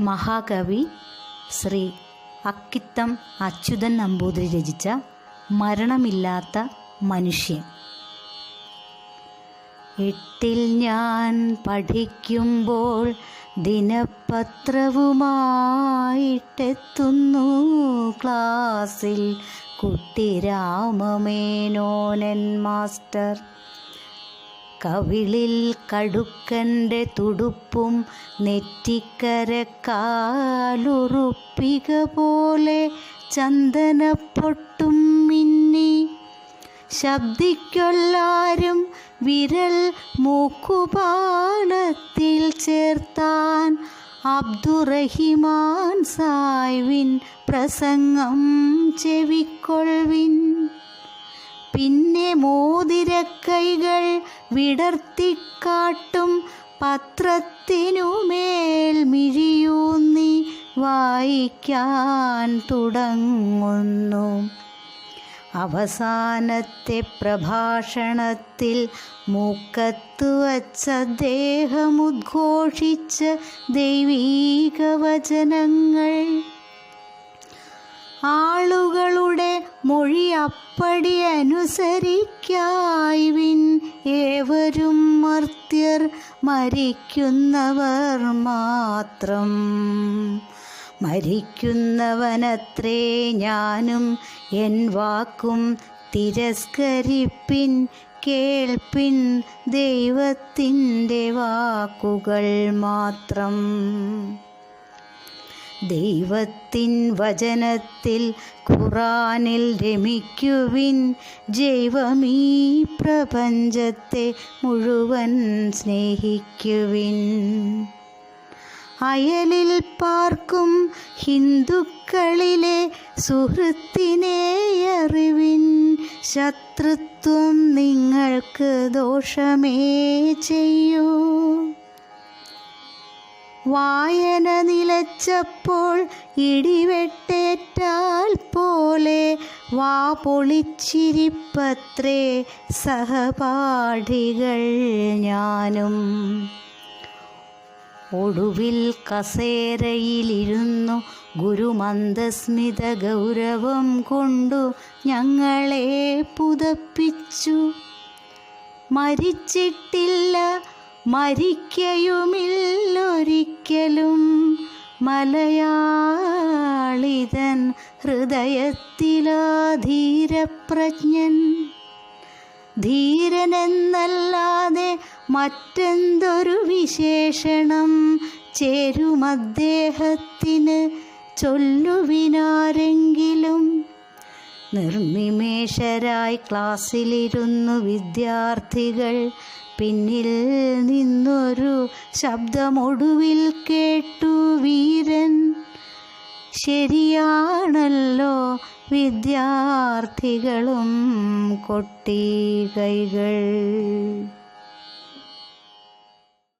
മഹാകവി ശ്രീ അക്കിത്തം അച്യുതൻ നമ്പൂതിരി രചിച്ച മരണമില്ലാത്ത മനുഷ്യൻ എട്ടിൽ ഞാൻ പഠിക്കുമ്പോൾ ദിനപത്രവുമായിട്ടെത്തുന്നു. ക്ലാസ്സിൽ കുട്ടി രാമമേനോനൻ മാസ്റ്റർ. കവിളിൽ കടുക്കന്റെ തുടുപ്പും നെറ്റിക്കരക്കാലുറുപ്പിക പോലെ ചന്ദനപ്പൊട്ടും മിന്നി. ശബ്ദിക്കൊല്ലാരും വിരൽ മൂക്കുപാലത്തിൽ ചേർത്താൻ അബ്ദുറഹിമാൻ സായ്വിൻ പ്രസംഗം ചെവിക്കൊൾവിൻ പിന്നെ മോതിരക്കൈകൾ വിടർത്തിക്കാട്ടും പത്രത്തിനുമേൽ മിഴിയൂന്നി വായിക്കാൻ തുടങ്ങുന്നു. അവസാനത്തെ പ്രഭാഷണത്തിൽ മൂക്കത്തു വച്ച ദേഹമുദ്ഘോഷിച്ച ദൈവീക വചനങ്ങൾ അപ്പടി അനുസരിക്കായിവിൻ ഏവരും മർത്യർ മരിക്കുന്നവർ മാത്രം. മരിക്കുന്നവനത്രേ ഞാനും എൻ വാക്കും തിരസ്കരിപ്പിൻ കേൾപ്പിൻ ദൈവത്തിന്റെ വാക്കുകൾ മാത്രം. ദൈവത്തിൻ വചനത്തിൽ ഖുറാനിൽ രമിക്കുവിൻ. ജൈവമീ പ്രപഞ്ചത്തെ മുഴുവൻ സ്നേഹിക്കുവിൻ. അയലിൽ പാർക്കും ഹിന്ദുക്കളിലെ സുഹൃത്തിനെ അറിവിൻ. ശത്രുത്വം നിങ്ങൾക്ക് ദോഷമേ ചെയ്യൂ. വായന നിലച്ചപ്പോൾ ഇടിവെട്ടേറ്റാൽ പോലെ വാ പൊളിച്ചിരിപ്പത്രേ സഹപാഠികൾ ഞാനും. ഒടുവിൽ കസേരയിലിരുന്നു ഗുരുമന്ദസ്മിത ഗൗരവം കൊണ്ടു ഞങ്ങളെ പുതപ്പിച്ചു. മരിച്ചിട്ടില്ല മരിക്കയുമില്ലൊരിക്കലും മലയാളിതൻ ഹൃദയത്തിലാധീരപ്രജ്ഞൻ. ധീരനെന്നല്ലാതെ മറ്റെന്തൊരു വിശേഷണം ചേരുമദ്ദേഹത്തിന് ചൊല്ലുവിനാരെങ്കിലും നിർനിമേഷരായി ക്ലാസ്സിലിരുന്നു വിദ്യാർത്ഥികൾ. പിന്നിൽ നിന്നൊരു ശബ്ദമൊടുവിൽ കേട്ടു വീരൻ. ശരിയാണല്ലോ വിദ്യാർത്ഥികളും കൊട്ടി കൈകൾ